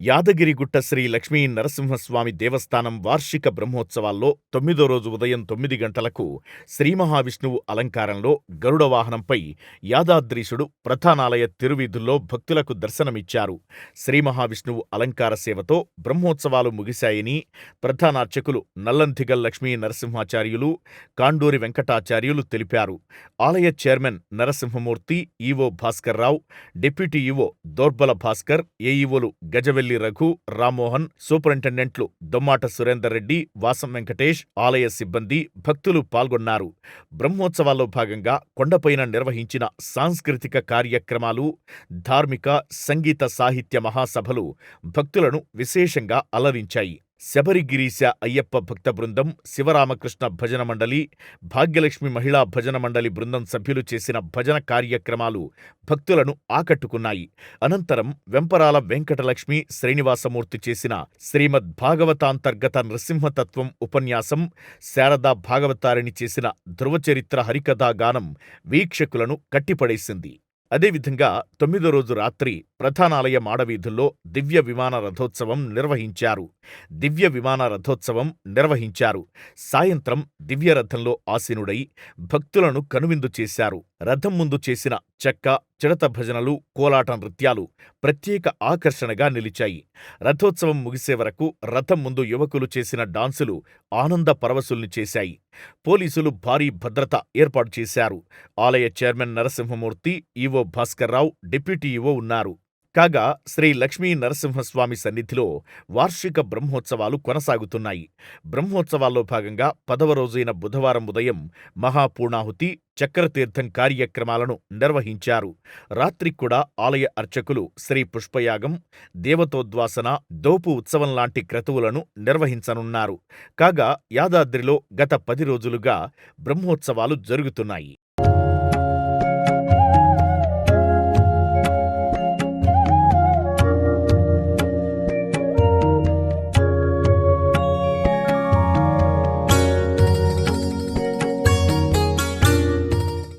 యాదగిరిగుట్ట శ్రీ లక్ష్మీ నరసింహస్వామి దేవస్థానం వార్షిక బ్రహ్మోత్సవాల్లో తొమ్మిదో రోజు ఉదయం తొమ్మిది గంటలకు శ్రీ మహావిష్ణువు అలంకారంలో గరుడ వాహనంపై యాదాద్రీశుడు ప్రధానాలయ తిరువీధుల్లో భక్తులకు దర్శనమిచ్చారు. శ్రీ మహావిష్ణువు అలంకార సేవతో బ్రహ్మోత్సవాలు ముగిశాయని ప్రధానార్చకులు నల్లంథిగల్ లక్ష్మీ నరసింహాచార్యులు కాండూరి వెంకటాచార్యులు తెలిపారు. ఆలయ chairman Narasimhamurthy EO Bhaskar Rao deputy EO Dorbala Bhaskar ఏఈవోలు గజవెల్లి రఘు రామ్మోహన్ సూపరింటెండెంట్లు దొమ్మాట సురేందర్ రెడ్డి వాసం వెంకటేష్ ఆలయ సిబ్బంది భక్తులు పాల్గొన్నారు. బ్రహ్మోత్సవాల్లో భాగంగా కొండపైన నిర్వహించిన సాంస్కృతిక కార్యక్రమాలు ధార్మిక సంగీత సాహిత్య మహాసభలు భక్తులను విశేషంగా అలరించాయి. శబరిగిరీశ అయ్యప్ప భక్త బృందం శివరామకృష్ణ భజన మండలి భాగ్యలక్ష్మి మహిళా భజన మండలి బృందం సభ్యులు చేసిన భజన కార్యక్రమాలు భక్తులను ఆకట్టుకున్నాయి. అనంతరం వెంపరాల వెంకటలక్ష్మి శ్రీనివాసమూర్తి చేసిన శ్రీమద్ భాగవతాంతర్గత నృసింహతత్వం ఉపన్యాసం శారదా భాగవతారిణి చేసిన ధృవచరిత్ర హరికథా గానం వీక్షకులను కట్టిపడేసింది. అదేవిధంగా తొమ్మిదో రోజు రాత్రి ప్రధానాలయ మాడవీధుల్లో దివ్య విమాన రథోత్సవం నిర్వహించారు. దివ్య విమాన రథోత్సవం నిర్వహించారు. సాయంత్రం దివ్యరథంలో ఆసీనుడై భక్తులను కనువిందు చేశారు. రథం ముందు చేసిన చెక్క చిడత భజనలు కోలాట నృత్యాలు ప్రత్యేక ఆకర్షణగా నిలిచాయి. రథోత్సవం ముగిసే వరకు రథం ముందు యువకులు చేసిన డాన్సులు ఆనంద పరవశుల్ని చేశాయి. పోలీసులు భారీ భద్రత ఏర్పాటు చేశారు. ఆలయ chairman Narasimhamurthy EO Bhaskar Rao deputy EO ఉన్నారు. కాగా శ్రీ లక్ష్మీ నరసింహస్వామి సన్నిధిలో వార్షిక బ్రహ్మోత్సవాలు కొనసాగుతున్నాయి. బ్రహ్మోత్సవాల్లో భాగంగా పదవ రోజైన బుధవారం ఉదయం మహాపూర్ణాహుతి చక్రతీర్థం కార్యక్రమాలను నిర్వహించారు. రాత్రి కూడా ఆలయ అర్చకులు శ్రీ పుష్పయాగం దేవతోద్వాసన దోపు ఉత్సవం లాంటి క్రతువులను నిర్వహించనున్నారు. కాగా యాదాద్రిలో గత పది రోజులుగా బ్రహ్మోత్సవాలు జరుగుతున్నాయి.